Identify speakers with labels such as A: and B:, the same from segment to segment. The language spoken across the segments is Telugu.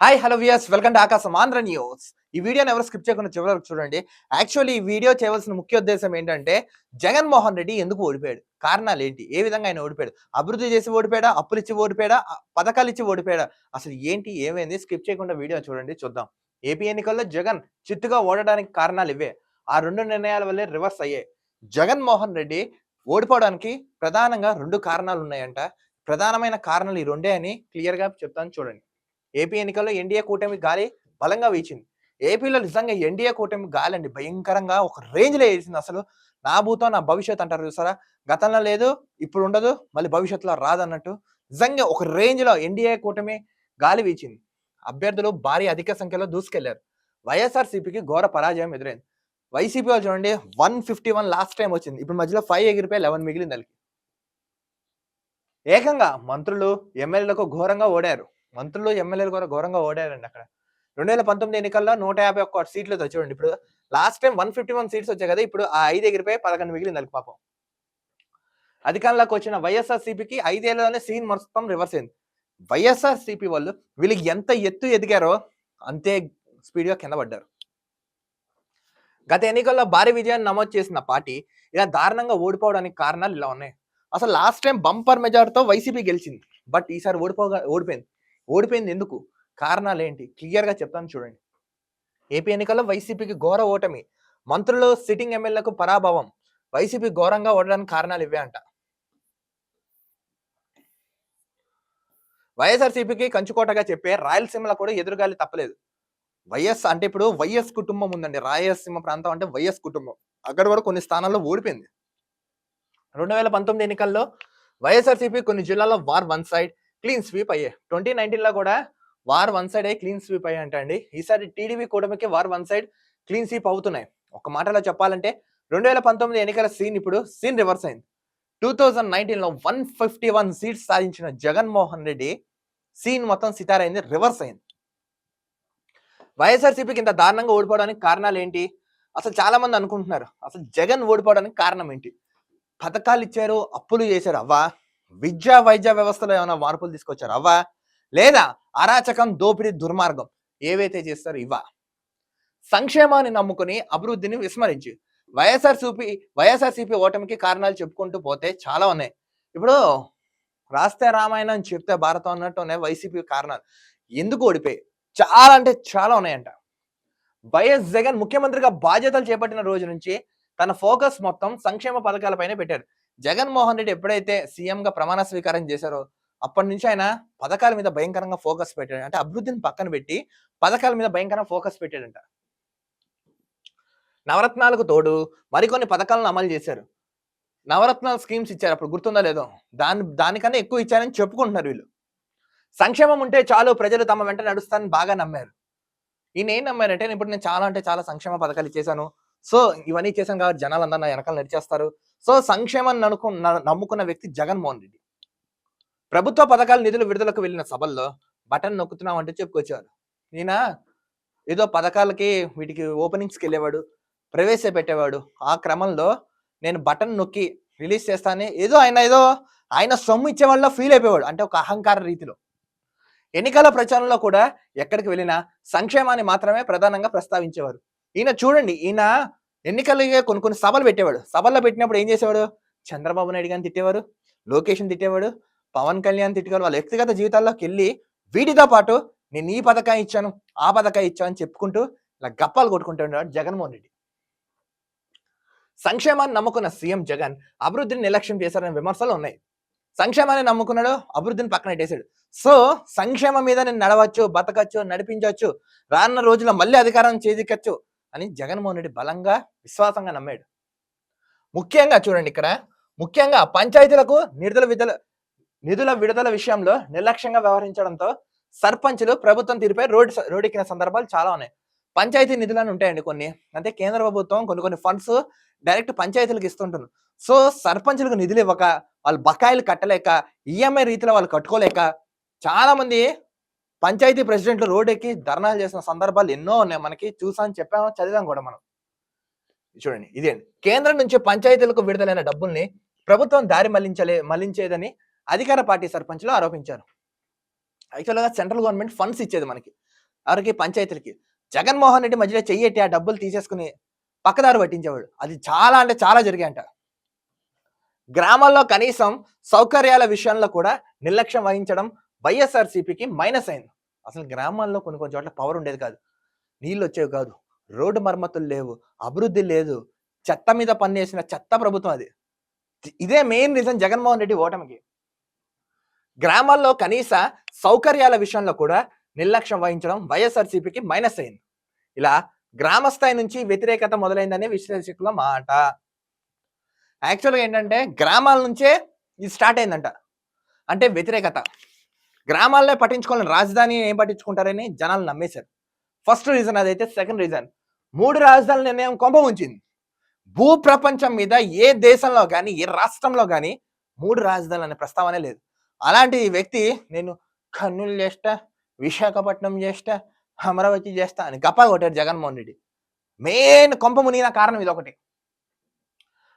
A: Hi hello viewers welcome to Aakasam Andhra news ఈ వీడియోని ఎవరు స్కిప్ చేయకుండా చివరి వరకు చూడండి. యాక్చువల్లీ ఈ వీడియో చేయవలసిన ముఖ్య ఉద్దేశం ఏంటంటే జగన్మోహన్ రెడ్డి ఎందుకు ఓడిపోయాడు? కారణాలు ఏంటి? ఏ విధంగా ఆయన ఓడిపోయాడు? అభివృద్ధి చేసి ఓడిపోయాడా? అప్పులు ఇచ్చి ఓడిపోయాడా? పథకాలు ఇచ్చి ఓడిపోయాడా? అసలు ఏంటి? ఏమైంది? స్కిప్ చేయకుండా వీడియో చూడండి చూద్దాం. ఏపీ ఎన్నికల్లో జగన్ చిత్తుగా ఓడడానికి కారణాలు ఇవే. ఆ రెండు నిర్ణయాల వల్లే రివర్స్ అయ్యాయి. జగన్మోహన్ రెడ్డి ఓడిపోవడానికి ప్రధానంగా రెండు కారణాలు ఉన్నాయంట. ప్రధానమైన కారణాలు ఈ రెండే అని క్లియర్గా చెప్తాను చూడండి. ఏపీ ఎన్నికల్లో ఎన్డీఏ కూటమి గాలి బలంగా వీచింది. ఏపీలో నిజంగా ఎన్డీఏ కూటమి గాలి అండి భయంకరంగా ఒక రేంజ్లో వేసింది అసలు. నా భూతం నా భవిష్యత్ అంటారు చూసారా? గతంలో లేదు ఇప్పుడు ఉండదు మళ్ళీ భవిష్యత్తులో రాదన్నట్టు నిజంగా ఒక రేంజ్లో ఎన్డీఏ కూటమి గాలి వీచింది. అభ్యర్థులు భారీ అధిక సంఖ్యలో దూసుకెళ్ళారు. వైఎస్ఆర్సీపీకి ఘోర పరాజయం ఎదురైంది. వైసీపీ వాళ్ళు చూడండి one fifty one last time వచ్చింది. ఇప్పుడు మధ్యలో ఫైవ్ ఎగిరిపోయి లెవెన్ మిగిలింది వాళ్ళకి. ఏకంగా మంత్రులు ఎమ్మెల్యేలకు ఘోరంగా ఓడారు. మంత్రులు ఎమ్మెల్యేలు కూడా ఘోరంగా ఓడారండి అక్కడ. రెండు వేల పంతొమ్మిది ఎన్నికల్లో నూట యాభై ఒక్క సీట్లు చూడండి. ఇప్పుడు last time one fifty one seats వచ్చాయి కదా ఇప్పుడు ఆ ఐదు ఎగిరిపోయి పదకొండు మిగిలింది వాళ్ళకి పాపం. అధికారంలోకి వచ్చిన వైఎస్ఆర్ సిపికి ఐదేళ్ళలోనే సీన్ మొత్తం రివర్స్ అయింది. వైఎస్ఆర్ సిపి వాళ్ళు వీళ్ళకి ఎంత ఎత్తు ఎదిగారో అంతే స్పీడ్గా కింద పడ్డారు. గత ఎన్నికల్లో భారీ విజయాన్ని నమోదు చేసిన పార్టీ ఇలా దారుణంగా ఓడిపోవడానికి కారణాలు ఇలా ఉన్నాయి. అసలు లాస్ట్ టైం బంపర్ మెజార్టీతో వైసీపీ గెలిచింది. బట్ ఈసారి ఓడిపోగా ఓడిపోయింది. ఓడిపోయింది ఎందుకు? కారణాలు ఏంటి క్లియర్గా చెప్తాను చూడండి. ఏపీ ఎన్నికల్లో వైసీపీకి ఘోర ఓటమి. మంత్రులు సిట్టింగ్ ఎమ్మెల్యేలకు పరాభవం. వైసీపీ ఘోరంగా ఓడడానికి కారణాలు ఇవే అంట. వైఎస్ఆర్సీపీకి కంచుకోటగా చెప్పే రాయలసీమలో కూడా ఎదురుగాలి తప్పలేదు. వైఎస్ అంటే ఇప్పుడు వైఎస్ కుటుంబం ఉందండి. రాయలసీమ ప్రాంతం అంటే వైఎస్ కుటుంబం. అక్కడ వరకు కొన్ని స్థానాల్లో ఓడిపోయింది. రెండు వేల పంతొమ్మిది ఎన్నికల్లో వైఎస్ఆర్సీపీ కొన్ని జిల్లాల్లో war one side clean sweep అయ్యాయి ట్వంటీ నైన్టీన్లో కూడా వార్ వన్ సైడ్ అయ్యి క్లీన్ స్వీప్ అయ్యాయి అంటండి ఈసారి టీడీపీ కూటమికి war one side clean sweep అవుతున్నాయి. ఒక మాటలో చెప్పాలంటే రెండు వేల పంతొమ్మిది ఎన్నికల సీన్ ఇప్పుడు సీన్ రివర్స్ అయింది. టూ థౌజండ్ నైన్టీన్లో వన్ ఫిఫ్టీ వన్ సీట్స్ సాధించిన జగన్మోహన్ రెడ్డి సీన్ మొత్తం సితారైంది రివర్స్ అయింది. వైఎస్ఆర్సీపీకి ఇంత దారుణంగా ఓడిపోవడానికి కారణాలు ఏంటి? అసలు చాలా మంది అనుకుంటున్నారు. అసలు జగన్ ఓడిపోవడానికి కారణం ఏంటి? పథకాలు ఇచ్చారు అప్పులు చేశారు అవ్వా? విద్యా వైద్య వ్యవస్థలో ఏమైనా మార్పులు తీసుకొచ్చారు? అవ్వా? లేదా అరాచకం దోపిడీ దుర్మార్గం ఏవైతే చేస్తారో ఇవా సంక్షేమాన్ని నమ్ముకుని అభివృద్ధిని విస్మరించి. వైఎస్ఆర్సీపీ వైఎస్ఆర్సీపీ ఓటమికి కారణాలు చెప్పుకుంటూ పోతే చాలా ఉన్నాయి. ఇప్పుడు రాస్తే రామాయణం చెప్తే భారతం అన్నట్టు ఉన్నాయి వైసీపీ కారణాలు. ఎందుకు ఓడిపోయి చాలా అంటే చాలా ఉన్నాయంట. వైఎస్ జగన్ ముఖ్యమంత్రిగా బాధ్యతలు చేపట్టిన రోజు నుంచి తన ఫోకస్ మొత్తం సంక్షేమ పథకాలపైనే పెట్టారు. జగన్మోహన్ రెడ్డి ఎప్పుడైతే సీఎంగా ప్రమాణ స్వీకారం చేశారో అప్పటి నుంచి ఆయన పథకాల మీద భయంకరంగా ఫోకస్ పెట్టాడు. అంటే అభివృద్ధిని పక్కన పెట్టి పథకాల మీద భయంకరంగా ఫోకస్ పెట్టాడంట. నవరత్నాలకు తోడు మరికొన్ని పథకాలను అమలు చేశారు. నవరత్నాల స్కీమ్స్ ఇచ్చారు. అప్పుడు గుర్తుందో లేదో? దాని దానికన్నా ఎక్కువ ఇచ్చారని చెప్పుకుంటున్నారు వీళ్ళు. సంక్షేమం ఉంటే చాలు ప్రజలు తమ వెంట నడుస్తారని బాగా నమ్మారు. ఈయన ఏం నమ్మారంటే ఇప్పుడు నేను చాలా అంటే చాలా సంక్షేమ పథకాలు ఇచ్చేసాను సో ఇవన్నీ చేశాను కాబట్టి జనాలు అందరూ నా వెనకాల నడిచేస్తారు. సో సంక్షేమాన్ని నడుకు నమ్ముకున్న వ్యక్తి జగన్మోహన్ రెడ్డి. ప్రభుత్వ పథకాల నిధులు విడుదలకు వెళ్ళిన సభల్లో బటన్ నొక్కుతున్నాం అంటే చెప్పుకొచ్చారు ఈయన ఏదో పథకాలకి వీటికి ఓపెనింగ్స్కి వెళ్ళేవాడు ప్రవేశపెట్టేవాడు. ఆ క్రమంలో నేను బటన్ నొక్కి రిలీజ్ చేస్తానే ఏదో ఆయన ఏదో ఆయన సొమ్ము ఇచ్చే వాళ్ళ ఫీల్ అయిపోయాడు అంటే ఒక అహంకార రీతిలో. ఎన్నికల ప్రచారంలో కూడా ఎక్కడికి వెళ్ళినా సంక్షేమాన్ని మాత్రమే ప్రధానంగా ప్రస్తావించేవారు. ఈయన చూడండి ఈయన ఎన్నికలకి కొన్ని కొన్ని సభలు పెట్టేవాడు. సభల్లో పెట్టినప్పుడు ఏం చేసేవాడు? చంద్రబాబు నాయుడు గారిని తిట్టేవారు లోకేష్ని తిట్టేవాడు పవన్ కళ్యాణ్ తిట్టేవారు వాళ్ళ వ్యక్తిగత జీవితాల్లోకి వెళ్ళి వీటితో పాటు నేను ఈ పథకం ఇచ్చాను ఆ పథకం ఇచ్చాను అని చెప్పుకుంటూ ఇలా గప్పాలు కొట్టుకుంటున్నాడు జగన్మోహన్ రెడ్డి. సంక్షేమాన్ని నమ్ముకున్న సీఎం జగన్ అభివృద్ధిని నిర్లక్ష్యం చేశారనే విమర్శలు ఉన్నాయి. సంక్షేమాన్ని నమ్ముకున్నాడు అభివృద్ధిని పక్కన పెట్టేశాడు. సో సంక్షేమం మీద నేను నడవచ్చు బతకచ్చు నడిపించవచ్చు రానున్న రోజుల్లో మళ్ళీ అధికారం చేజిక్కచ్చు అని జగన్మోహన్ రెడ్డి బలంగా విశ్వాసంగా నమ్మాడు. ముఖ్యంగా చూడండి ఇక్కడ. ముఖ్యంగా పంచాయతీలకు నిధుల విడుదల నిధుల విడుదల విషయంలో నిర్లక్ష్యంగా వ్యవహరించడంతో సర్పంచులు ప్రభుత్వం తీరుపై రోడ్ రోడ్డెక్కిన సందర్భాలు చాలా ఉన్నాయి. పంచాయతీ నిధులను ఉంటాయండి కొన్ని. అంటే కేంద్ర ప్రభుత్వం కొన్ని కొన్ని ఫండ్స్ డైరెక్ట్ పంచాయతీలకు ఇస్తుంటుంది. సో సర్పంచులకు నిధులు ఇవ్వక వాళ్ళు బకాయిలు కట్టలేక ఈఎంఐ రీతిలో వాళ్ళు కట్టుకోలేక చాలా మంది పంచాయతీ ప్రెసిడెంట్లు రోడ్డెక్కి ధర్నాలు చేసిన సందర్భాలు ఎన్నో ఉన్నాయి. మనకి చూసాం చెప్పాము చదివాం కూడా మనం. చూడండి ఇదే కేంద్రం నుంచి పంచాయతీలకు విడుదలైన డబ్బుల్ని ప్రభుత్వం దారి మళ్ళించలే మళ్ళించేదని అధికార పార్టీ సర్పంచ్లు ఆరోపించారు. యాక్చువల్గా సెంట్రల్ గవర్నమెంట్ ఫండ్స్ ఇచ్చేది మనకి ఎవరికి? పంచాయతీలకి. జగన్మోహన్ రెడ్డి మధ్యలో చెయ్యట్టి ఆ డబ్బులు తీసేసుకుని పక్కదారు పట్టించేవాడు. అది చాలా అంటే చాలా జరిగాయంట. గ్రామాల్లో కనీసం సౌకర్యాల విషయంలో కూడా నిర్లక్ష్యం వహించడం వైఎస్ఆర్సీపీకి మైనస్ అయింది. అసలు గ్రామాల్లో కొన్ని కొన్ని చోట్ల పవర్ ఉండేది కాదు. నీళ్ళు వచ్చేవి కాదు. రోడ్డు మరమ్మతులు లేవు. అభివృద్ధి లేదు. చెత్త మీద పన్నేసిన చెత్త ప్రభుత్వం అది. ఇదే మెయిన్ రీజన్ జగన్మోహన్ రెడ్డి ఓటమికి. గ్రామాల్లో కనీస సౌకర్యాల విషయంలో కూడా నిర్లక్ష్యం వహించడం వైఎస్ఆర్సీపీకి మైనస్ అయింది. ఇలా గ్రామస్థాయి నుంచి వ్యతిరేకత మొదలైందనే విశ్లేషకుల మాట. యాక్చువల్గా ఏంటంటే గ్రామాల నుంచే ఇది స్టార్ట్ అయిందంట. అంటే వ్యతిరేకత. గ్రామాల్లో పట్టించుకోవాలని రాజధాని ఏం పట్టించుకుంటారని జనాలు నమ్మేశారు. ఫస్ట్ రీజన్ అదైతే సెకండ్ రీజన్. మూడు రాజధానుల నిర్ణయం కొంప ఉంచింది భూ ప్రపంచం మీద ఏ దేశంలో కానీ ఏ రాష్ట్రంలో కానీ మూడు రాజధానులు అనే ప్రస్తావనే లేదు. అలాంటి వ్యక్తి నేను కర్నూలు చేస్తా విశాఖపట్నం చేస్తా అమరావతి చేస్తా అని గప్పా కొట్టాడు జగన్మోహన్ రెడ్డి. మెయిన్ కొంప మునిగిన కారణం ఇది ఒకటి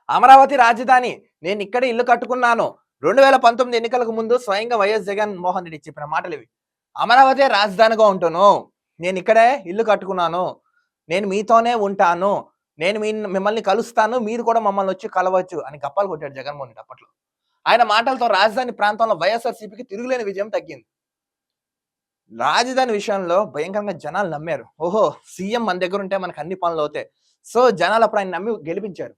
A: అమరావతి రాజధాని నేను ఇక్కడ ఇల్లు కట్టుకున్నాను రెండు వేల పంతొమ్మిది ఎన్నికలకు ముందు స్వయంగా వైఎస్ జగన్ మోహన్ రెడ్డి చెప్పిన మాటలు ఇవి. అమరావతి రాజధానిగా ఉంటాను. నేను ఇక్కడే ఇల్లు కట్టుకున్నాను. నేను మీతోనే ఉంటాను. నేను మీ మిమ్మల్ని కలుస్తాను. మీరు కూడా మమ్మల్ని వచ్చి కలవచ్చు అని గప్పాలు కొట్టాడు జగన్మోహన్ రెడ్డి అప్పట్లో. ఆయన మాటలతో రాజధాని ప్రాంతంలో వైఎస్ఆర్సీపీకి తిరుగులేని విజయం తగ్గింది. రాజధాని విషయంలో భయంకరంగా జనాలు నమ్మారు. ఓహో సీఎం మన దగ్గర ఉంటే మనకు అన్ని పనులు అవుతాయి. సో జనాలు అప్పుడు ఆయన నమ్మి గెలిపించారు.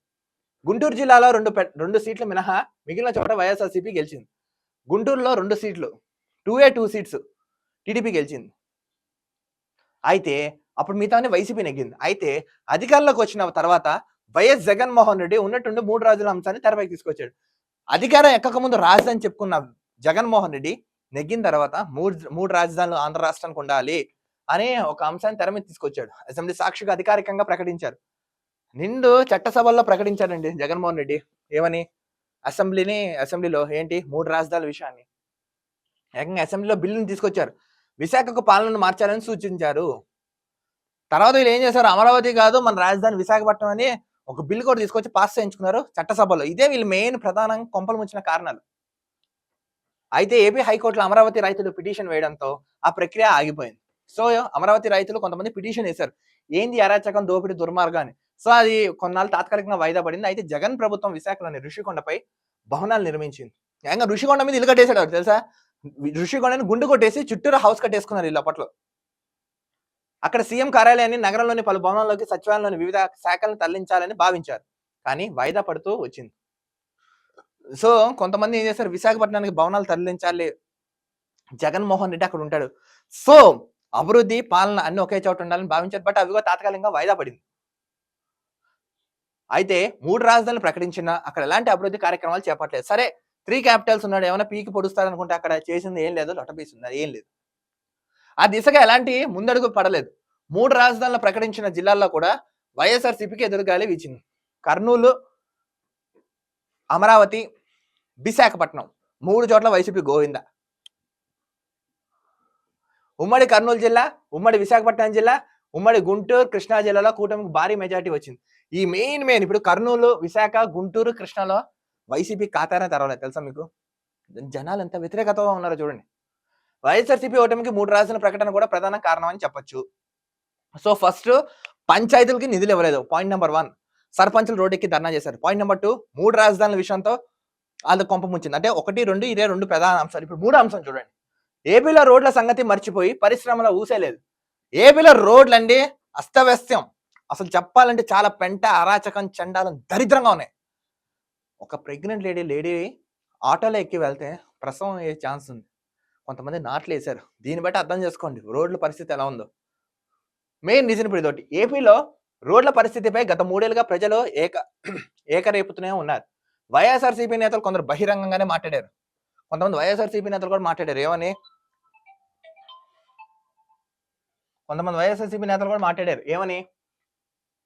A: గుంటూరు జిల్లాలో రెండు రెండు సీట్లు మినహా మిగిలిన చోట వైఎస్ఆర్సీపీ గెలిచింది. గుంటూరులో రెండు సీట్లు two a two seats TDP గెలిచింది. అయితే అప్పుడు మిగతానే వైసీపీ నెగ్గింది. అయితే అధికారంలోకి వచ్చిన తర్వాత వైఎస్ జగన్మోహన్ రెడ్డి ఉన్నట్టుండి మూడు రాజుల అంశాన్ని తెరపైకి తీసుకొచ్చాడు. అధికారం ఎక్కకముందు రాజధాని చెప్పుకున్న జగన్మోహన్ రెడ్డి నెగ్గిన తర్వాత మూడు మూడు రాజధానులు ఆంధ్ర రాష్ట్రానికి ఉండాలి అనే ఒక అంశాన్ని తెర మీద తీసుకొచ్చాడు. అసెంబ్లీ సాక్షిగా అధికారికంగా ప్రకటించారు. నిండు చట్టసభల్లో ప్రకటించాడండి జగన్మోహన్ రెడ్డి. ఏమని? అసెంబ్లీని అసెంబ్లీలో ఏంటి? మూడు రాజధానుల విషయాన్ని. ఏకంగా అసెంబ్లీలో బిల్లుని తీసుకొచ్చారు. విశాఖకు పాలనను మార్చాలని సూచించారు. తర్వాత వీళ్ళు ఏం చేశారు? అమరావతి కాదు మన రాజధాని విశాఖపట్నం అని ఒక బిల్లు కూడా తీసుకొచ్చి పాస్ చేయించుకున్నారు చట్టసభలో. ఇదే వీళ్ళు మెయిన్ ప్రధానంగా కొంపలు ముంచిన కారణాలు. అయితే ఏపీ హైకోర్టులో అమరావతి రైతులు పిటిషన్ వేయడంతో ఆ ప్రక్రియ ఆగిపోయింది. సో అమరావతి రైతులు కొంతమంది పిటిషన్ వేశారు. ఏంది అరాచకం దోపిడీ దుర్మార్గాన్ని సో అది కొన్నాళ్ళు తాత్కాలికంగా వాయిదా పడింది. అయితే జగన్ ప్రభుత్వం విశాఖలోని ఋషికొండపై భవనాలు నిర్మించింది. ఏకంగా ఋషికొండ మీద ఇల్లు కట్టేశాడు తెలుసా? ఋషికొండని గుండు కొట్టేసి చుట్టూరు హౌస్ కట్టేసుకున్నారు ఇల్లు అప్పట్లో. అక్కడ సీఎం కార్యాలయాన్ని నగరంలోని పలు భవనాల్లోకి సచివాలయంలోని వివిధ శాఖలను తరలించాలని భావించారు. కానీ వాయిదా పడుతూ వచ్చింది. సో కొంతమంది ఏం చేశారు? విశాఖపట్నానికి భవనాలు తరలించాలి. జగన్మోహన్ రెడ్డి అక్కడ ఉంటాడు. సో అభివృద్ధి పాలన అన్ని ఒకే చోట ఉండాలని భావించారు. బట్ అవి కూడా తాత్కాలికంగా వాయిదా పడింది. అయితే మూడు రాజధానులు ప్రకటించిన అక్కడ ఎలాంటి అభివృద్ధి కార్యక్రమాలు చేపట్టలేదు. సరే త్రీ క్యాపిటల్స్ ఉన్నాడు. ఏమైనా పీకి పొడుస్తారనుకుంటే అక్కడ చేసింది ఏం లేదు. లొటపీస్ ఉంది. ఏం లేదు. ఆ దిశగా ఎలాంటి ముందడుగు పడలేదు. మూడు రాజధానులు ప్రకటించిన జిల్లాల్లో కూడా వైఎస్ఆర్సీపీకి ఎదురుగాలి వీచింది. కర్నూలు అమరావతి విశాఖపట్నం మూడు చోట్ల వైసీపీ గోవింద. ఉమ్మడి కర్నూలు జిల్లా ఉమ్మడి విశాఖపట్నం జిల్లా ఉమ్మడి గుంటూరు కృష్ణా జిల్లాలో కూటమికి భారీ మెజార్టీ వచ్చింది. ఈ మెయిన్ మెయిన్ ఇప్పుడు కర్నూలు విశాఖ గుంటూరు కృష్ణాలో వైసీపీ ఖాతానే తెరవలేదు. తెలుసా మీకు? జనాలు ఎంత వ్యతిరేకతగా ఉన్నారో చూడండి. వైఎస్ఆర్సీపీ ఓటమికి మూడు రాసిన ప్రకటన కూడా ప్రధాన కారణం అని చెప్పొచ్చు. సో ఫస్ట్ పంచాయతీలకి నిధులు ఇవ్వలేదు. Point number one. సర్పంచులు రోడ్డెక్కి ధర్నా చేశారు. పాయింట్ నెంబర్ టూ మూడు రాజధానుల విషయంతో వాళ్ళ కొంప ముంచింది. అంటే ఒకటి రెండు ఇదే రెండు ప్రధాన అంశాలు. ఇప్పుడు మూడు అంశం చూడండి. ఏపీలో రోడ్ల సంగతి మర్చిపోయి పరిశ్రమల ఊసేలేదు ఏపీలో రోడ్లు అండి అస్తవ్యస్తం. అసలు చెప్పాలంటే చాలా పెంట అరాచకం చండాలం దరిద్రంగా ఉన్నాయి. ఒక ప్రెగ్నెంట్ లేడీ లేడీ ఆటోలో ఎక్కి వెళ్తే ప్రసవం అయ్యే ఛాన్స్ ఉంది. కొంతమంది నాట్లు వేశారు. దీన్ని బట్టి అర్థం చేసుకోండి. రోడ్ల పరిస్థితి ఎలా ఉందో. మెయిన్ రీజన్ ఇప్పుడు ఇదొకటి. ఏపీలో రోడ్ల పరిస్థితిపై గత మూడేళ్ళుగా ప్రజలు ఏక ఏకరేపుతూనే ఉన్నారు. వైఎస్ఆర్సీపీ నేతలు కొందరు బహిరంగంగానే మాట్లాడారు. కొంతమంది వైఎస్ఆర్సీపీ నేతలు కూడా మాట్లాడారు. ఏమని? కొంతమంది వైఎస్ఆర్సీపీ నేతలు కూడా మాట్లాడారు. ఏమని?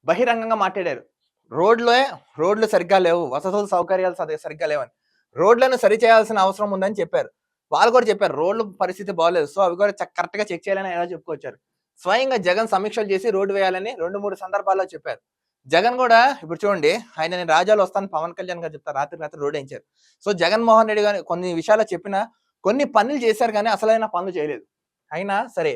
A: బహిరంగంగా మాట్లాడారు. రోడ్లే రోడ్లు సరిగ్గా లేవు. వసతులు సౌకర్యాలు సరిగ్గా లేవని. రోడ్లను సరి చేయాల్సిన అవసరం ఉందని చెప్పారు. వాళ్ళు కూడా చెప్పారు రోడ్ల పరిస్థితి బాగోలేదు. సో అవి కూడా కరెక్ట్గా చెక్ చేయాలని ఎలా చెప్పుకొచ్చారు. స్వయంగా జగన్ సమీక్షలు చేసి రోడ్డు వేయాలని రెండు మూడు సందర్భాల్లో చెప్పారు. జగన్ కూడా ఇప్పుడు చూడండి ఆయన నేను రాజాలు వస్తాను పవన్ కళ్యాణ్ గారు చెప్తారు రాత్రి రాత్రి రోడ్ వేయించారు. సో జగన్మోహన్ రెడ్డి గారు కొన్ని విషయాలు చెప్పిన కొన్ని పనులు చేశారు కానీ అసలైన పనులు చేయలేదు. అయినా సరే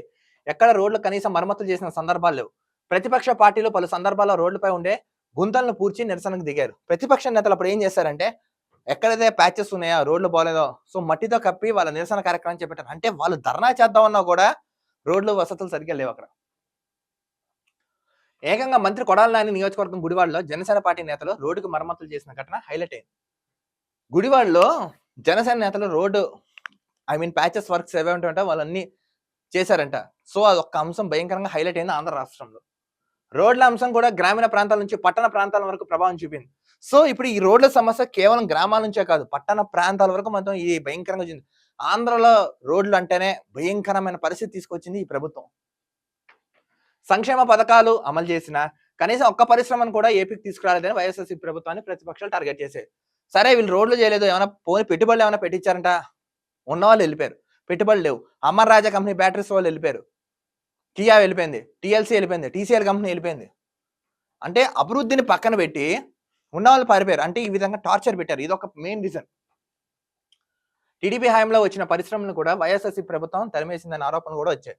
A: ఎక్కడ రోడ్లు కనీసం మరమ్మతులు చేసిన సందర్భాలు లేవు. ప్రతిపక్ష పార్టీలు పలు సందర్భాల్లో రోడ్లపై ఉండే గుంతలను పూడ్చి నిరసనకు దిగారు. ప్రతిపక్ష నేతలు అప్పుడు ఏం చేశారంటే ఎక్కడైతే ప్యాచెస్ ఉన్నాయో రోడ్లు బాగాలేదో సో మట్టితో కప్పి వాళ్ళ నిరసన కార్యక్రమం చేపట్టారు. అంటే వాళ్ళు ధర్నా చేద్దామన్నా కూడా రోడ్లు వసతులు సరిగ్గా లేవు అక్కడ. ఏకంగా మంత్రి కొడాల నాని నియోజకవర్గం గుడివాడలో జనసేన పార్టీ నేతలు రోడ్డుకు మరమ్మతులు చేసిన ఘటన హైలైట్ అయింది. గుడివాడలో జనసేన నేతలు road I mean patches works ఏవే వాళ్ళన్నీ చేశారంట. సో అది ఒక్క అంశం భయంకరంగా హైలైట్ అయింది ఆంధ్ర రాష్ట్రంలో. రోడ్ల అంశం కూడా గ్రామీణ ప్రాంతాల నుంచి పట్టణ ప్రాంతాల వరకు ప్రభావం చూపింది. సో ఇప్పుడు ఈ రోడ్ల సమస్య కేవలం గ్రామాల నుంచే కాదు పట్టణ ప్రాంతాల వరకు మొత్తం ఇది భయంకరంగా వచ్చింది ఆంధ్రలో రోడ్లు అంటేనే భయంకరమైన పరిస్థితి తీసుకొచ్చింది ఈ ప్రభుత్వం. సంక్షేమ పథకాలు అమలు చేసిన కనీసం ఒక్క పరిశ్రమను కూడా ఏపీకి తీసుకురాలేదని వైఎస్ఆర్సీ ప్రభుత్వాన్ని ప్రతిపక్షాలు టార్గెట్ చేశాయి. సరే వీళ్ళు రోడ్లు చేయలేదు ఏమైనా పోని పెట్టుబడులు ఏమైనా పెట్టించారంట? ఉన్న వాళ్ళు వెళ్ళిపోయారు. పెట్టుబడులు లేవు. అమర్ రాజా కంపెనీ బ్యాటరీస్ వాళ్ళు వెళ్ళిపోయారు. కియా వెళ్ళిపోయింది. టీఎల్సీ వెళ్ళిపోయింది. టీసీఎల్ కంపెనీ వెళ్ళిపోయింది. అంటే అభివృద్ధిని పక్కన పెట్టి ఉన్న వాళ్ళు పారిపోయారు. అంటే ఈ విధంగా టార్చర్ పెట్టారు. ఇది ఒక మెయిన్ రీజన్ టీడీపీ హయాంలో వచ్చిన పరిశ్రమలు కూడా వైఎస్ఆర్సీ ప్రభుత్వం తరిమేసిందనే ఆరోపణలు కూడా వచ్చాయి.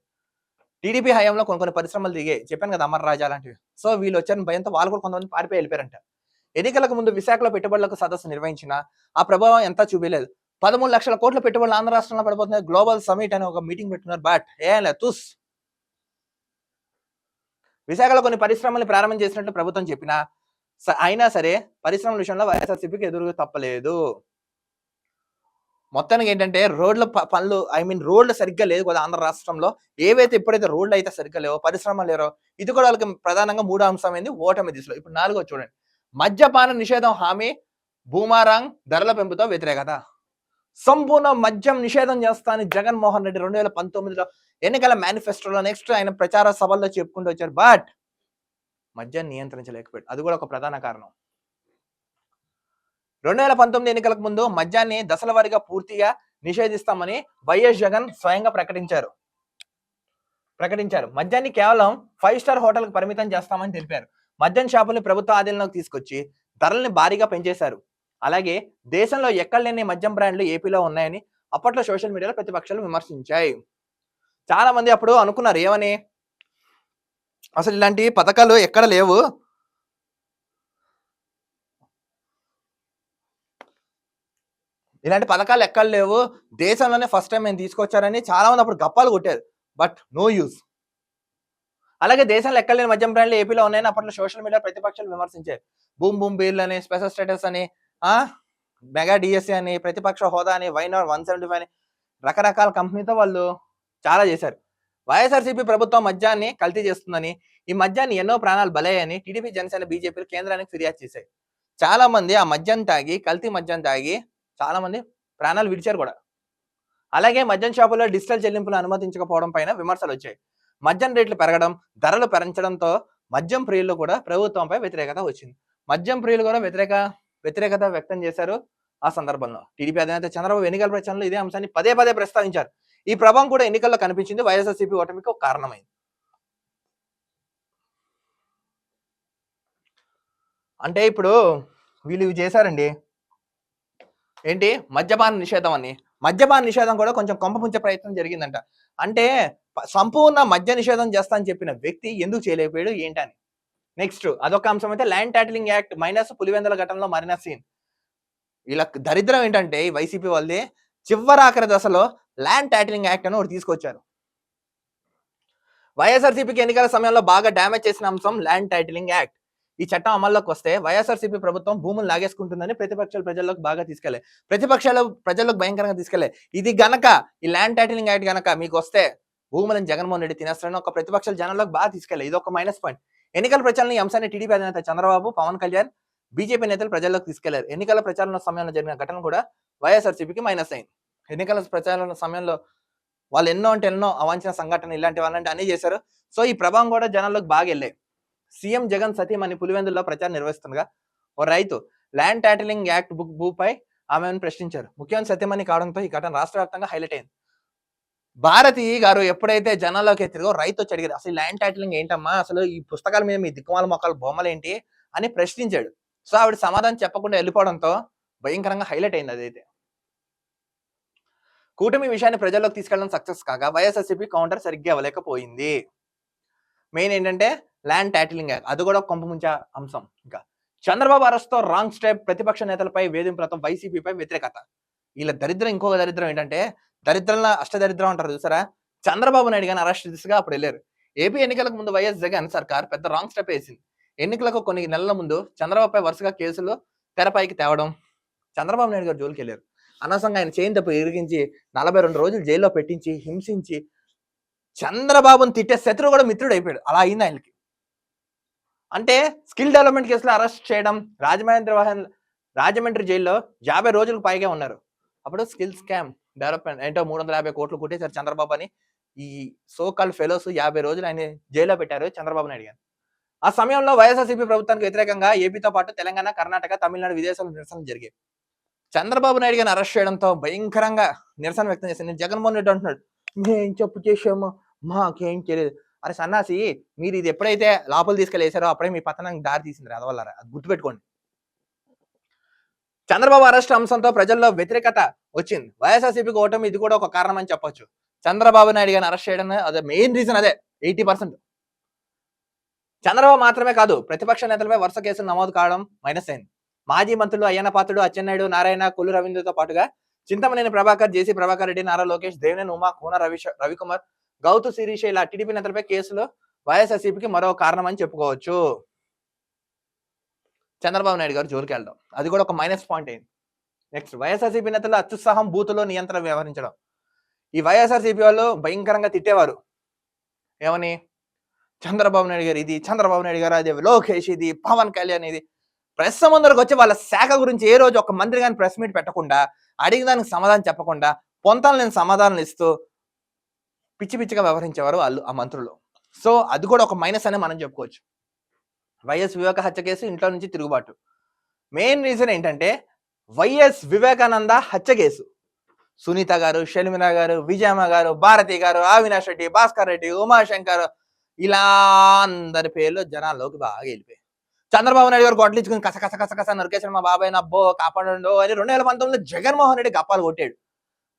A: టీడీపీ హయాంలో కొన్ని కొన్ని పరిశ్రమలు దిగాయి. చెప్పాను కదా అమర్ రాజా లాంటివి. సో వీళ్ళు వచ్చారని భయంతో వాళ్ళు కూడా కొంతమంది పారిపోయి వెళ్ళిపోయారంట. ఎన్నికలకు ముందు విశాఖలో పెట్టుబడులకు సదస్సు నిర్వహించిన ఆ ప్రభావం ఎంత చూపించలేదు. పదమూడు లక్షల కోట్ల పెట్టుబడులు ఆంధ్ర రాష్ట్రంలో పడిపోతున్నాయి. గ్లోబల్ సమిట్ అని ఒక మీటింగ్ పెట్టున్నారు. బట్ ఏం లేదు. తుస్. విశాఖలో కొన్ని పరిశ్రమలు ప్రారంభం చేసినట్లు ప్రభుత్వం చెప్పినా అయినా సరే పరిశ్రమల విషయంలో వైఎస్ఆర్సీపీకి ఎదురు తప్పలేదు. మొత్తానికి ఏంటంటే రోడ్ల పనులు ఐ మీన్ రోడ్లు సరిగ్గా లేదు కదా ఆంధ్ర రాష్ట్రంలో. ఏవైతే ఎప్పుడైతే రోడ్లు అయితే సరిగ్గా లేవో పరిశ్రమలు లేరో ఇది కూడా వాళ్ళకి ప్రధానంగా మూడో అంశం ఏంది? ఓటమి దిశలో. ఇప్పుడు నాలుగో చూడండి. మద్యపాన నిషేధం హామీ భూమారాంగ్ ధరల పెంపుతో వ్యతిరేకత. సంపూర్ణ మద్యం నిషేధం చేస్తానని జగన్మోహన్ రెడ్డి రెండు వేల పంతొమ్మిదిలో ఎన్నికల మేనిఫెస్టోలో నెక్స్ట్ ఆయన ప్రచార సభల్లో చెప్పుకుంటూ వచ్చారు బట్ మద్యాన్ని నియంత్రించలేకపోయాడు. అది కూడా ఒక ప్రధాన కారణం. రెండు వేల పంతొమ్మిది ఎన్నికలకు ముందు మద్యాన్ని దశల వారీగా పూర్తిగా నిషేధిస్తామని వైఎస్ జగన్ స్వయంగా ప్రకటించారు. ప్రకటించారు. మద్యాన్ని కేవలం ఫైవ్ స్టార్ హోటల్కి పరిమితం చేస్తామని తెలిపారు. మద్యం షాపుల్ని ప్రభుత్వ ఆధీనంలోకి తీసుకొచ్చి ధరల్ని భారీగా పెంచేశారు. అలాగే దేశంలో ఎక్కడ లేని మద్యం బ్రాండ్లు ఏపీలో ఉన్నాయని అప్పట్లో సోషల్ మీడియాలో ప్రతిపక్షాలు విమర్శించాయి. చాలా మంది అప్పుడు అనుకున్నారు ఏమని? అసలు ఇలాంటి పథకాలు ఎక్కడ లేవు. ఇలాంటి పథకాలు ఎక్కడ లేవు. దేశంలోనే ఫస్ట్ టైం మేము తీసుకొచ్చారని చాలా మంది అప్పుడు గప్పాలు కొట్టారు. బట్ నో యూస్ అలాగే దేశంలో ఎక్కడ లేని మద్యం బ్రాండ్లు ఏపీలో ఉన్నాయని అప్పట్లో సోషల్ మీడియా ప్రతిపక్షాలు విమర్శించారు. బూమ్ బూమ్ బీర్లు అని స్పెషల్ స్టేటస్ అని మెగా డిఎస్సి అని ప్రతిపక్ష హోదా అని వైనార్ వన్ సెవెంటీ ఫైవ్ అని రకరకాల కంపెనీతో వాళ్ళు చాలా చేశారు. వైఎస్ఆర్సీపీ ప్రభుత్వం మద్యాన్ని కల్తీ చేస్తుందని ఈ మద్యాన్ని ఎన్నో ప్రాణాలు బలయ్యాయని టీడీపీ జనసేన బీజేపీలు కేంద్రానికి ఫిర్యాదు చేశాయి. చాలా మంది ఆ మద్యం తాగి కల్తీ మద్యం తాగి చాలా మంది ప్రాణాలు విడిచారు కూడా. అలాగే మద్యం షాపుల్లో డిజిటల్ చెల్లింపులు అనుమతించకపోవడం పైన విమర్శలు వచ్చాయి. మద్యం రేట్లు పెరగడం ధరలు పెంచడంతో మద్యం ప్రియులు కూడా ప్రభుత్వంపై వ్యతిరేకత వచ్చింది. మద్యం ప్రియులు కూడా వ్యతిరేక వ్యతిరేకత వ్యక్తం చేశారు ఆ సందర్భంలో. టీడీపీ అధినేత చంద్రబాబు ఎన్నికల ప్రచారంలో ఇదే అంశాన్ని పదే పదే ప్రస్తావించారు. ఈ ప్రభావం కూడా ఎన్నికల్లో కనిపించింది. వైఎస్ఆర్సీపీ ఓటమికి ఒక కారణమైంది. అంటే ఇప్పుడు వీళ్ళు ఇవి చేశారండి. ఏంటి? మద్యపాన నిషేధం అని. మద్యపాన నిషేధం కూడా కొంచెం కొంపముంచే ప్రయత్నం జరిగిందంట. అంటే సంపూర్ణ మద్య నిషేధం చేస్తా అని చెప్పిన వ్యక్తి ఎందుకు చేయలేకపోయాడు? ఏంటని నెక్స్ట్ అదొక అంశం అయితే land titling act minus Pulivendula ఘటనలో మరిన సీన్. వీళ్ళ దరిద్రం ఏంటంటే వైసీపీ వాళ్ళది చివరాఖరి దశలో ల్యాండ్ టైటిలింగ్ యాక్ట్ అని ఒకటి తీసుకొచ్చారు. వైఎస్ఆర్సీపీకి ఎన్నికల సమయంలో బాగా డ్యామేజ్ చేసిన అంశం ల్యాండ్ టైటిలింగ్ యాక్ట్ ఈ చట్టం అమల్లోకి వస్తే వైఎస్ఆర్సీపీ ప్రభుత్వం భూములు లాగేసుకుంటుందని ప్రతిపక్షాలు ప్రజల్లోకి బాగా తీసుకెళ్ళే ప్రతిపక్షాలు ప్రజల్లోకి భయంకరంగా తీసుకెళ్ళే ఇది గనక ఈ ల్యాండ్ టైటిలింగ్ యాక్ట్ గనక మీకు వస్తే భూములను జగన్మోహన్ రెడ్డి తినేస్తారని ఒక ప్రతిపక్షాలు జనంలోకి బాగా తీసుకెళ్ళే ఇది ఒక మైనస్ పాయింట్ ఎన్నికల ప్రచారం ఈ అంశాన్ని టీడీపీ అధినేత చంద్రబాబు పవన్ కళ్యాణ్ బీజేపీ నేతలు ప్రజల్లోకి తీసుకెళ్ళారు. ఎన్నికల ప్రచారణ సమయంలో జరిగిన ఘటన కూడా వైఎస్ఆర్సీపీకి మైనస్ అయింది ఎన్నికల ప్రచారణ సమయంలో వాళ్ళు ఎన్నో అంటే ఎన్నో అవాంఛన సంఘటనలు ఇలాంటి వాళ్ళంటే అన్నీ చేశారు. సో ఈ ప్రభావం కూడా జనాల్లోకి బాగా వెళ్ళాయి సీఎం జగన్ సతీమణి పులివెందుల్లో ప్రచారం నిర్వహిస్తుండగా ఓ రైతు ల్యాండ్ టైటిలింగ్ యాక్ట్ బుక్ భూపై ఆమెను ప్రశ్నించారు. ముఖ్యమంత్రి సతీమణి కావడంతో ఈ ఘటన రాష్ట్ర వ్యాప్తంగా హైలైట్ అయింది. భారతి గారు ఎప్పుడైతే జనాల్లోకి తిరిగో రైతు వచ్చి అడిగారు అసలు ల్యాండ్ టైటిలింగ్ ఏంటమ్మా? అసలు ఈ పుస్తకాల మీద మీ దిక్కుమాల మొక్కల బొమ్మలు ఏంటి? అని ప్రశ్నించాడు. సో ఆవిడ సమాధానం చెప్పకుండా వెళ్ళిపోవడంతో భయంకరంగా హైలైట్ అయింది అదైతే. కూటమి విషయాన్ని ప్రజల్లోకి తీసుకెళ్ళడం సక్సెస్ కాగా వైఎస్ఆర్సీపీ కౌంటర్ సరిగ్గా ఇవ్వలేకపోయింది. మెయిన్ ఏంటంటే ల్యాండ్ టైటిలింగ్ అది కూడా ఒక కొంప ముంచే అంశం ఇంకా. చంద్రబాబు అరెస్ట్తో రాంగ్ స్టెప్ ప్రతిపక్ష నేతలపై వేధింపులతో వైసీపీపై వ్యతిరేకత. వీళ్ళ దరిద్రం ఇంకొక దరిద్రం ఏంటంటే దరిద్రంలో అష్టదరిద్రం అంటారు చూసారా? చంద్రబాబు నాయుడు గారిని అరెస్ట్ దిశగా అప్పుడు వెళ్ళారు. ఏపీ ఎన్నికలకు ముందు వైఎస్ జగన్ సర్కార్ పెద్ద రాంగ్ స్టెప్ వేసింది. ఎన్నికలకు కొన్ని నెలల ముందు చంద్రబాబుపై వరుసగా కేసులు తెరపైకి తేవడం. చంద్రబాబు నాయుడు గారు జోలికి వెళ్ళారు. అనవసరంగా ఆయన చేయని తప్పు ఇరిగించి నలభై రెండు రోజులు జైల్లో పెట్టించి హింసించి చంద్రబాబుని తిట్టే శత్రువు కూడా మిత్రుడు అయిపోయాడు. అలా అయింది ఆయనకి. అంటే స్కిల్ డెవలప్మెంట్ కేసులో అరెస్ట్ చేయడం రాజమహేంద్ర వాహన్ రాజమండ్రి జైల్లో యాభై రోజులకు పైగా ఉన్నారు. అప్పుడు స్కిల్ స్కామ్ డెవలప్మెంట్ ఏంటో మూడు వందల యాభై కోట్లు కొట్టేశారు చంద్రబాబు అని ఈ సోకాల్ ఫెలోస్ యాభై రోజులు ఆయన జైల్లో పెట్టారు చంద్రబాబుని అడిగాను ఆ సమయంలో వైఎస్ఆర్సీపీ ప్రభుత్వానికి వ్యతిరేకంగా ఏపీతో పాటు తెలంగాణ కర్ణాటక తమిళనాడు విదేశాల్లో నిరసనలు జరిగాయి. చంద్రబాబు నాయుడు గారిని అరెస్ట్ చేయడంతో భయంకరంగా నిరసన వ్యక్తం చేసింది జగన్మోహన్ రెడ్డి అంటున్నాడు మేం చెప్పు చేసాము మాకేం తెలియదు. అరే సన్నాసి మీరు ఇది ఎప్పుడైతే లోపల తీసుకెళ్ళేసారో అప్పుడే మీ పతనానికి దారి తీసింది అది అది గుర్తుపెట్టుకోండి. చంద్రబాబు అరెస్ట్ అంశంతో ప్రజల్లో వ్యతిరేకత వచ్చింది. వైఎస్ఆర్సీపీకి ఓటమి ఇది కూడా ఒక కారణం అని చెప్పొచ్చు. చంద్రబాబు నాయుడు గారిని అరెస్ట్ చేయడం అదే మెయిన్ రీజన్ అదే ఎయిటీ పర్సెంట్. చంద్రబాబు మాత్రమే కాదు ప్రతిపక్ష నేతలపై వరుస కేసులు నమోదు కావడం మైనస్ అయింది. మాజీ మంత్రులు అయ్యన్నపాత్రుడు అచ్చెన్నాయుడు నారాయణ కొల్లు రవీంద్రతో పాటుగా చింతమనేని ప్రభాకర్ జేసీ ప్రభాకర్ రెడ్డి నారా లోకేష్ దేవినేని ఉమా కూన రవి రవికుమార్ గౌతు శిరీష ఇలా టీడీపీ నేతలపై కేసులో వైఎస్ఆర్సీపీకి మరో కారణం అని చెప్పుకోవచ్చు. చంద్రబాబు నాయుడు గారు జోలికి వెళ్ళడం అది కూడా ఒక మైనస్ పాయింట్ అయింది. నెక్స్ట్ వైఎస్ఆర్సీపీ నేతలు అత్యుత్సాహం బూతులో నియంత్రణ వ్యవహరించడం. ఈ వైఎస్ఆర్సీపీ వాళ్ళు భయంకరంగా తిట్టేవారు. ఏమని? చంద్రబాబు నాయుడు గారు ఇది చంద్రబాబు నాయుడు గారు అది లోకేష్ ఇది పవన్ కళ్యాణ్ ఇది. ప్రెస్ ముందరకు వచ్చి వాళ్ళ శాఖ గురించి ఏ రోజు ఒక మంత్రి కానీ ప్రెస్ మీట్ పెట్టకుండా అడిగిన దానికి సమాధానం చెప్పకుండా పొంతాలు నేను సమాధానాలు ఇస్తూ పిచ్చి పిచ్చిగా వ్యవహరించేవారు వాళ్ళు ఆ మంత్రులు. సో అది కూడా ఒక మైనస్ అనే మనం చెప్పుకోవచ్చు. వైఎస్ వివేక హత్య కేసు ఇంట్లో నుంచి తిరుగుబాటు. మెయిన్ రీజన్ ఏంటంటే వైఎస్ వివేకానంద హత్య కేసు. సునీత గారు షర్మిల గారు విజయమ్మ గారు భారతి గారు అవినాష్ రెడ్డి భాస్కర్ రెడ్డి ఉమాశంకర్ ఇలా అందరి పేర్లు జనాల్లోకి బాగా వెళ్ళిపోయాయి. చంద్రబాబు నాయుడు గారు కొట్లించుకుని కస కస కస కస నరికేశాడు మా బాబాయ్ అబ్బో కాపాడండో అని రెండు వేల పంతొమ్మిదిలో జగన్మోహన్ రెడ్డి గప్పాలు కొట్టాడు.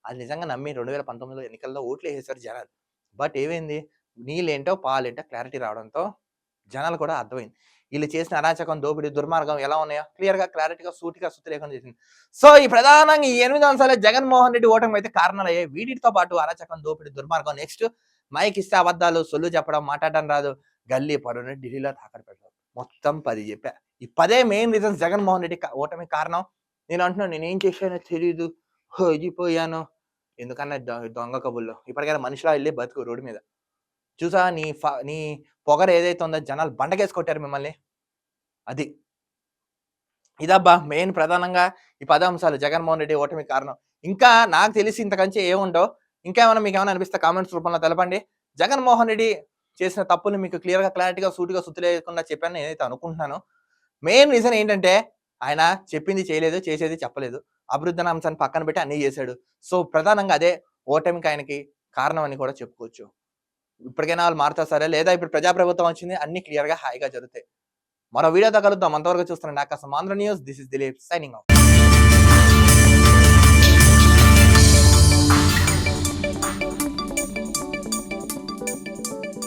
A: అది నిజంగా నమ్మి రెండు వేల పంతొమ్మిదిలో ఎన్నికల్లో ఓట్లు వేసేసారు జనాలు. బట్ ఏమైంది? నీళ్ళేంటో పాలేంటో క్లారిటీ రావడంతో జనాలు కూడా అర్థమైంది. వీళ్ళు చేసిన అరాచకం దోపిడీ దుర్మార్గం ఎలా ఉన్నాయో క్లియర్గా క్లారిటీగా సూటిగా సుత్తి లేకుండా చేసింది. సో ఈ ప్రధానంగా ఈ ఎనిమిది అంశాలే జగన్మోహన్ రెడ్డి ఓటమి అయితే కారణాలు అయ్యాయి వీటితో పాటు అరాచకం దోపిడీ దుర్మార్గం. నెక్స్ట్ మైక్ ఇస్తే అబద్ధాలు సొల్లు చెప్పడం మాట్లాడడం రాదు. గల్లీ పరుని ఢిల్లీలో తాకడ పెట్టడం మొత్తం పది చెప్పా. ఈ పదే మెయిన్ రీజన్స్ జగన్మోహన్ రెడ్డి ఓటమి కారణం. నేను అంటున్నాను నేనేం చేశానో తెలియదు హోగిపోయాను ఎందుకన్నా దొంగ కబుల్లో ఇప్పటికైనా మనిషిలా వెళ్ళి బతుకు రోడ్డు మీద. చూసా నీ ఫ- నీ పొగరు ఏదైతే ఉందో జనాలు బండకేసి కొట్టారు మిమ్మల్ని. అది. ఇదబ్బా మెయిన్ ప్రధానంగా ఈ పద అంశాలు జగన్మోహన్ రెడ్డి ఓటమి కారణం. ఇంకా నాకు తెలిసి ఇంతకంచి ఏముండో ఇంకా ఏమైనా మీకు ఏమైనా అనిపిస్తే కామెంట్స్ రూపంలో తెలపండి. జగన్మోహన్ రెడ్డి చేసిన తప్పులు మీకు క్లియర్గా క్లారిటీగా సూటిగా సుత్తి లేకుండా చెప్పాను నేనైతే అనుకుంటున్నాను. మెయిన్ రీజన్ ఏంటంటే ఆయన చెప్పింది చేయలేదు చేసేది చెప్పలేదు. అభివృద్ధి అంశాన్ని పక్కన పెట్టి అన్నీ చేశాడు. సో ప్రధానంగా అదే ఓటమికి ఆయనకి కారణం అని కూడా చెప్పుకోవచ్చు. ఇప్పటికైనా వాళ్ళు మారుతా సరే లేదా ఇప్పుడు ప్రజాప్రభుత్వం వచ్చింది అన్ని క్లియర్గా హాయిగా జరుగుతాయి. మరో వీడియోతో కలుద్దాం. అంతవరకు చూస్తున్నాను Aakasam Andhra news. This is Dilip signing out